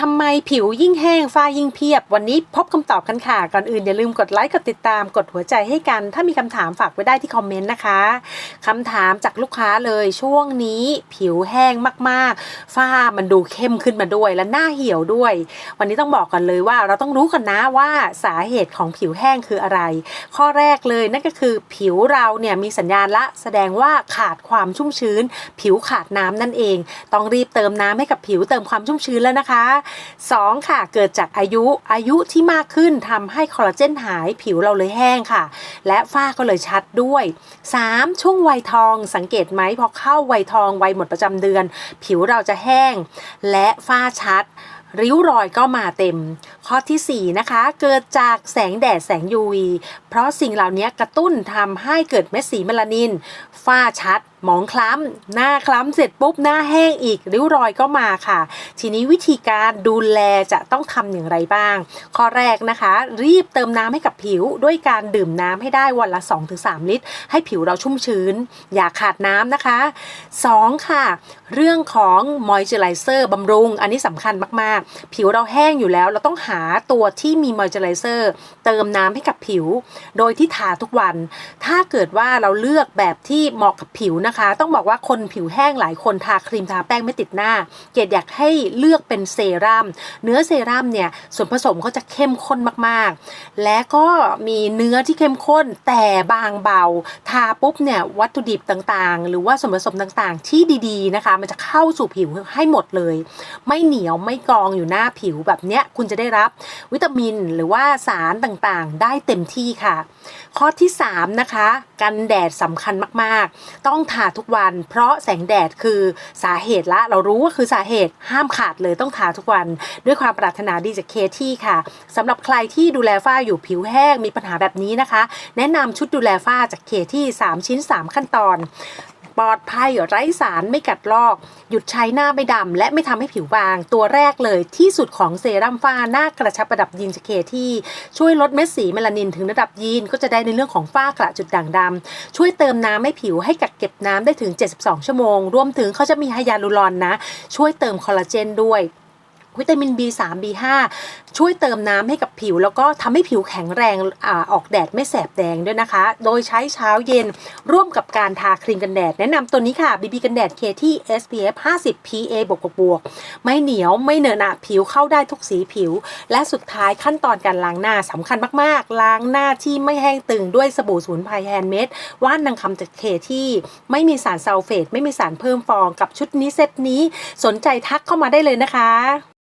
ทำไมผิวยิ่งแห้งฝ้ายิ่งเพียบ วันนี้พบคำตอบกันค่ะ ก่อนอื่นอย่าลืมกดไลค์ กดติดตาม กดหัวใจให้กัน ถ้ามีคำถามฝากไว้ได้ที่คอมเมนต์นะคะคำถามจากลูกค้าเลยช่วงนี้ผิวแห้งมากๆ ฝ้ามันดูเข้มขึ้นมาด้วย และหน้าเหี่ยวด้วย วันนี้ต้องบอกก่อนเลยว่าเราต้องรู้กันนะว่าสาเหตุของผิวแห้งคืออะไร ข้อแรกเลยนั่นก็คือผิวเราเนี่ยมีสัญญาณละแสดงว่าขาดความชุ่มชื้น ผิวขาดน้ำนั่นเอง ต้องรีบเติมน้ำให้กับผิวเติมความชุ่มชื้นแล้วนะคะ2 ค่ะ เกิดจากอายุอายุที่มากขึ้นทำให้คอลลาเจนหายผิวเราเลยแห้งค่ะ และฝ้าก็เลยชัดด้วย 3. ช่วงวัยทองสังเกตไหมพอเข้าวัยทองวัยหมดประจำเดือน ผิวเราจะแห้ง และฝ้าชัด ริ้วรอยก็มาเต็ม ข้อทีสี่ 4 นะคะ เกิดจากแสงแดดแสง UV เพราะสิ่งเหล่านี้กระตุ้นทำให้เกิดเม็ดสีเมลานิน ฝ้าชัด หมองคล้ำ หน้าคล้ำเสร็จปุ๊บ หน้าแห้งอีก ริ้วรอยก็มาค่ะ ทีนี้วิธีการดูแลจะต้องทำอย่างไรบ้าง ข้อแรกนะคะ รีบเติมน้ำให้กับผิว ด้วยการดื่มน้ำให้ได้วันละ 2-3 ลิตร ให้ผิวเราชุ่มชื้น อย่าขาดน้ำนะคะ 2 ค่ะ เรื่องของมอยเจอไรเซอร์บำรุง อันนี้สำคัญมากๆ ผิวเราแห้งอยู่แล้วเราต้องหาตัวที่มีมอยเจอไรเซอร์เติมน้ำให้กับผิว โดยที่ทาทุกวัน ถ้าเกิดว่าเราเลือกแบบที่เหมาะกับผิวนะคะ ต้องบอกว่าคนผิวแห้งหลายคนทาครีมทาแป้งไม่ติดหน้า เกดอยากให้เลือกเป็นเซรั่มเนื้อเซรั่มเนี่ยส่วนผสมเขาจะเข้มข้นมากๆ และก็มีเนื้อที่เข้มข้นแต่บางเบา ทาปุ๊บเนี่ยวัตถุดิบต่างๆ หรือว่าส่วนผสมต่างๆ ที่ดีๆนะคะ มันจะเข้าสู่ผิวให้หมดเลย ไม่เหนียวไม่กองอยู่หน้าผิวแบบเนี้ยคุณจะได้รับวิตามินหรือว่าสารต่างๆ ได้เต็มที่ค่ะ ข้อที่3นะคะกันแดดสำคัญมากๆ ต้องทาทุกวัน เพราะแสงแดดคือสาเหตุละ เรารู้ว่าคือสาเหตุห้ามขาดเลยต้องทาทุกวัน ด้วยความปรารถนาดีจากเคที่ค่ะสำหรับใครที่ดูแลฝ้าอยู่ผิวแห้งมีปัญหาแบบนี้นะคะ แนะนำชุดดูแลฝ้าจากเคที่3 ชิ้น 3 ขั้นตอน ปลอดภัยไร้สารไม่กัดลอก หยุดใช้หน้าไม่ดำและไม่ทำให้ผิวบาง ตัวแรกเลยที่สุดของเซรั่มฝ้าหน้ากระชับประดับยีนสเคที่ช่วยลดเม็ดสีเมลานินถึงระดับยีนก็จะได้ในเรื่องของฝ้ากระจุดด่างดำช่วยเติมน้ำให้ผิวให้กักเก็บน้ำได้ถึง 72 ชั่วโมง รวมถึงเขาจะมีไฮยาลูรอนนะ ช่วยเติมคอลลาเจนด้วย วิตามิน B3 B5 ช่วยเติมน้ำให้กับผิว แล้วก็ทำให้ผิวแข็งแรงอออกแดดไม่แสบแดงด้วยนะคะ โดยใช้เช้าเย็นร่วมกับการทาครีมกันแดด แนะนำตัวนี้ค่ะ BB กันแดดเคที่ SPF 50 PA บวกบวกไม่เหนียวไม่เหนอะหนะผิวเข้าได้ทุกสีผิว และสุดท้ายขั้นตอนการล้างหน้าสำคัญมากๆ ล้างหน้าที่ไม่แห้งตึงด้วยสบู่สมุนไพรแฮนด์เมดว่านนางคำจากเคที่ ไม่มีสารซัลเฟตไม่มีสารเพิ่มฟองกับชุดนี้เซตนี้สนใจทักเข้ามาได้เลยนะคะ